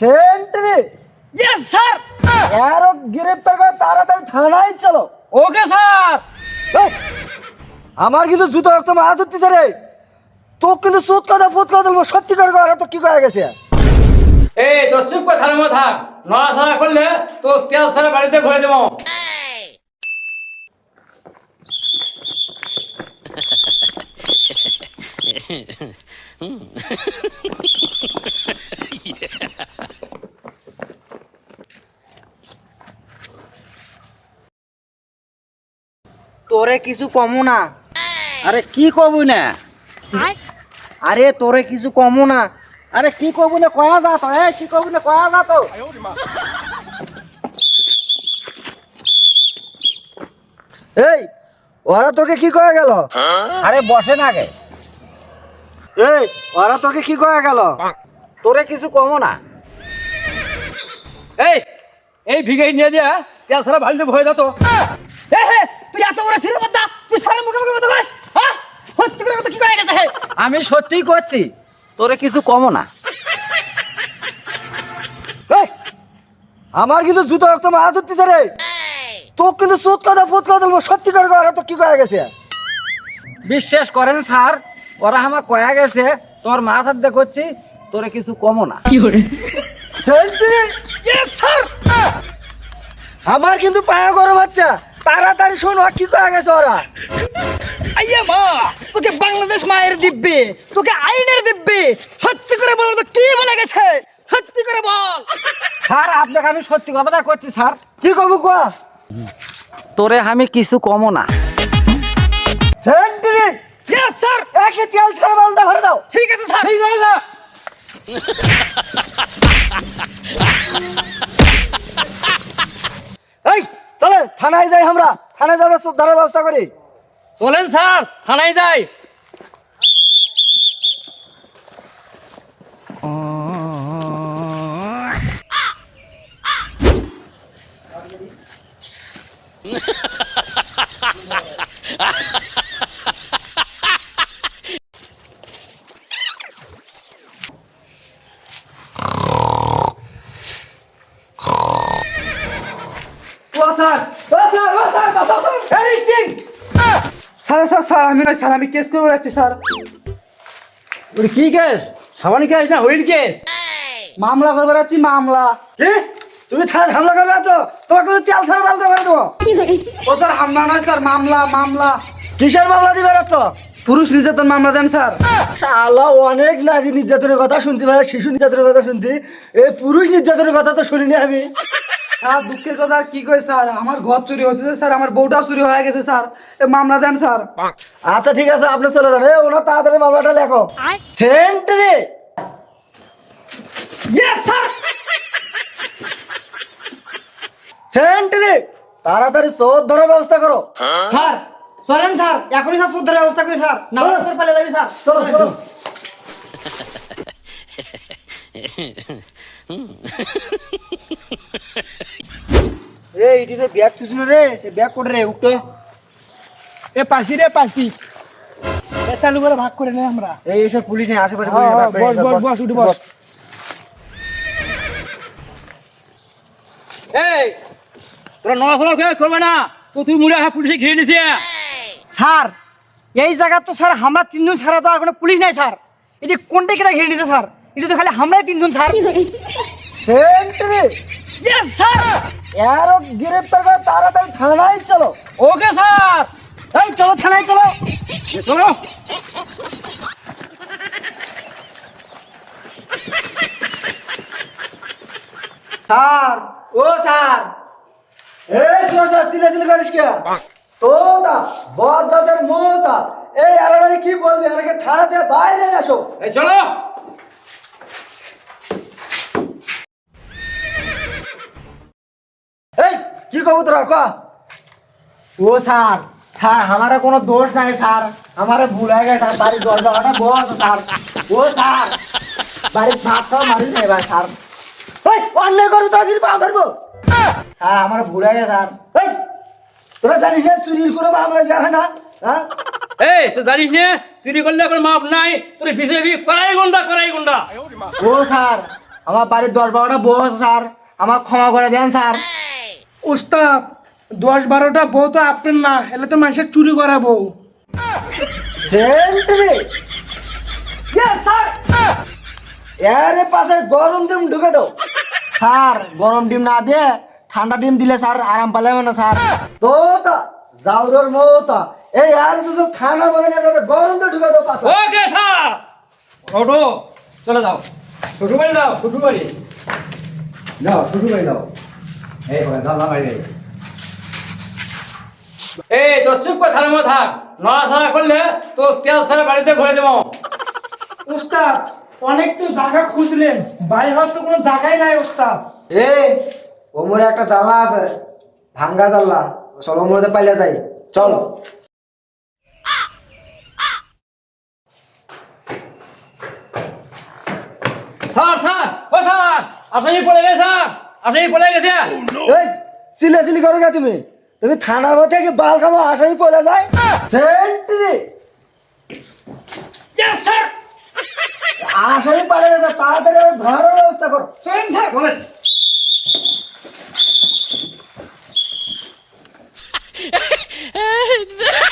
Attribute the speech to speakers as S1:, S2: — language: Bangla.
S1: সেন্ট্রি
S2: ইয়েস স্যার
S1: এরও গ্রেপ্তার করে তাড়াতাড়ি থানায় চলো।
S2: ওকে স্যার
S1: আমার কিন্তু জুতো রক্ত মা ধরতেছে রে। তো কিন্তু সুদ কথা ফুত কথা বলব সত্যি করে কর তো কি কয়ে গেছে?
S2: এই তো চুপ করে থানার মধ্যে থাক। নড়াচড়া করলে তো তেল সারা বাড়িতে ভরে দেবো।
S3: তোরে কিছু কমো না।
S1: আরে কি কবু না?
S3: আরে তোরে কিছু কমো না।
S1: আরে কি কবু না? কয়া যা তো কি কবু না? কয়া যা তো। এই ওরা তোকে কি কয়ে গেল?
S3: আরে বসে না গে
S1: এই ওরা তোকে কি কয়ে গেল?
S3: তোরে কিছু কমো না।
S2: এই এই ভিগাই নিয়ে দিয়া তেল সারা বাড়িতে ভরে দাও তো।
S3: সিনেমা তুই সারা মুখে মুখে কথা কইস হ্যাঁ সত্যি করে কথা কি কয়ে গেছে হে
S2: আমি সত্যিই করছি
S3: তোরে কিছু কমো না।
S1: আমার কিন্তু জুতো রক্ত মা ধরতেছে রে। তো কিন্তু সুদ কথা ফুত কথা বলব সত্যি করে কর তো কি কয়ে গেছে?
S3: বিশ্বাস করেন স্যার ওরা আমার কয়া গেছে তোমার মাথার দেখছি তোরে কিছু কমো না।
S1: Yes sir! আমার কিন্তু পায়া গরম হচ্ছে। তাড়াতাড়ি শোন কি কয়ে গেছে ওরা?
S3: আইয়া মা তোকে বাংলাদেশ মায়ের দিব্যে তোকে আইনের দিব্যে সত্যি করে বল তো কি বলে গেছে? সত্যি করে বল। স্যার আপনাকে আমি সত্যি কথাটা করছি স্যার।
S1: কি কবু কোয়া?
S3: তোরে আমি কিছু কমো না।
S1: সেন্ট্রি
S3: ইয়েস স্যার
S1: একে তেল ছাড়া ভরে দাও।
S3: ঠিক আছে স্যার।
S2: ঠিক আছে।
S1: ধরার ব্যবস্থা করি।
S2: চলেন স্যার থানায় যাই
S3: ও স্যার ও স্যার ও স্যার বাঁচাও sir
S1: arresting
S3: sir sir sir আমি নয় স্যার আমি কেস করে বেড়াচ্ছি স্যার।
S2: ওরে কি কেস সাবান কেস না হুইল কেস
S3: মামলা করে বেড়াচ্ছি মামলা।
S1: কি? তুমি ছাড়া হামলা করে বেড়াচ্ছ তোমাকে তো তেল ছাড়া মালদা ভরে দেবো
S3: ও স্যার হামলা নয় স্যার মামলা মামলা।
S1: কিসের মামলা দিয়ে রাচ্ছ
S3: পুরুষ নির্যাতন মামলা দেন স্যার।
S1: শালা অনেক নারী নির্যাতনের কথা শুনছি ভাই শিশু নির্যাতনের কথা শুনছি। এই পুরুষ নির্যাতনের কথা তো শুনিনি আমি।
S3: স্যার দুঃখের কথা আর কি কই স্যার? আমার ঘর চুরি হয়েছে স্যার আমার বউটা চুরি হয়ে গেছে স্যার। এ মামলা দেন স্যার।
S1: আচ্ছা ঠিক আছে আপনি চলে যান। এই ওনার তাড়াতাড়ি মামলাটা লেখো। সেন্ট্রি
S3: ইয়েস স্যার
S1: সেন্ট্রি তাড়াতাড়ি চোর ধরার ব্যবস্থা করো।
S3: স্যার চলেন স্যার এখনই স্যার শুদ্ধ ব্যবস্থা করি স্যার। না। স্যার পালিয়ে যাবি স্যার।
S1: চলো চলো। এই এটিতে ব্যাগ চুছিল রে? সে ব্যাগ করে রে উঠো।
S4: এ পাশি রে পাশি। এ চালু করে ভাগ করে নে আমরা।
S1: এই এসব পুলিশ নেই আশেপাশে পুলিশ নেই,
S4: বস বস বস। উঠে বস।
S2: এই তোরা নড়াচড়া করবে না তো তুই মুড়ে পুলিশে ঘিরে নিছে
S3: স্যার এই জায়গা তো স্যার আমরা তিনজন ছাড়া তো আর কোনো পুলিশ নাই স্যার। এটি কোনটা কেটে ঘিরে নিতে স্যার? এটা তো খালি আমরাই তিনজন স্যার।
S1: সেন্ট্রি।
S3: ইয়েস স্যার
S1: এরও গ্রেপ্তার করে তাড়াতাড়ি থানায় চলো।
S2: ওকে স্যার
S1: এই চলো থানায় চলো।
S2: চলো।
S3: স্যার ও স্যার।
S1: এই তুই যা চিলে চিলে করিস কে? তোতা বজ্জাতের মোতা এই এলাকারে কি বলবি? এলাকে থানাতে বাইরে আসো।
S2: এই চলো।
S1: এই কি কব তোরা কা?
S3: ও স্যার স্যার আমার কোনো দোষ নাই স্যার। আমার ভুল হয়ে গেছে বাড়ির দরজাটা বস স্যার। ও স্যার বাড়ির ভাতটা মারি নাই ভাই স্যার।
S1: ওই অন্যায় করব তোরা দিদি পা ধরবো।
S3: স্যার আমার ভুল হয়ে গেছে স্যার।
S1: এই তোরা জানিস না চুরির কোনো মামলা যাবে না? হ্যাঁ?
S2: এই তুই জানিস নে? চুরি করলে এখন মাপ নাই। তোর বিজেপি করাই গুন্ডা করাই গুন্ডা।
S3: ও স্যার আমার বাড়ির দশ বারোটা বউ আছে স্যার। আমার ক্ষমা করে দেন স্যার।
S4: ওস্তাদ দশ বারোটা বউ তো আপনার না এলে তো মানুষের চুরি করা বউ
S3: ইয়েস স্যার!
S1: এর পাশে গরম ডিম ঢুকে দাও।
S3: স্যার গরম ডিম না দিয়ে ঠান্ডা ডিম দিলে স্যার আরাম পালে না স্যার।
S1: তোতা জাউরর মৌতা। এই আর তো খানা বলে না তাতে গরম তো ঢুকে দাও পাশে।
S2: Okay sir? ওঠো চলে যাও। শ্বশুর বাড়ি যাও শ্বশুর বাড়ি যাও শ্বশুর বাড়ি যাও। এই করে দাও বাড়ি এই তো চুপ করে থানার মধ্যে থাক। নড়াচড়া করলে তো তেল সারা বাড়িতে ঘুরে দেবো।
S4: ওস্তাদ অনেক তো জায়গা খুঁজলেন। বাই হওয়ার তো কোনো জায়গাই নাই ওস্তাদ
S1: এই ওমরে একটা জানলা আছে ভাঙ্গা জানলা চল ওমরে পাইলে যাই চল।
S2: স্যার স্যার ও স্যার আপনি পড়ে গেছে স্যার আপনি পড়ে গেছে।
S1: এই সিলে সিলি করো কে তুমি। তুমি থানার মধ্যে কি বাল খাব আসামি পড়ে যায়? সেন্ট্রি
S3: ইয়েস স্যার
S1: আসামি পালিয়ে গেছে তাড়াতাড়ি ধরার ব্যবস্থা করো।
S3: চলেন স্যার
S2: বলেন did that.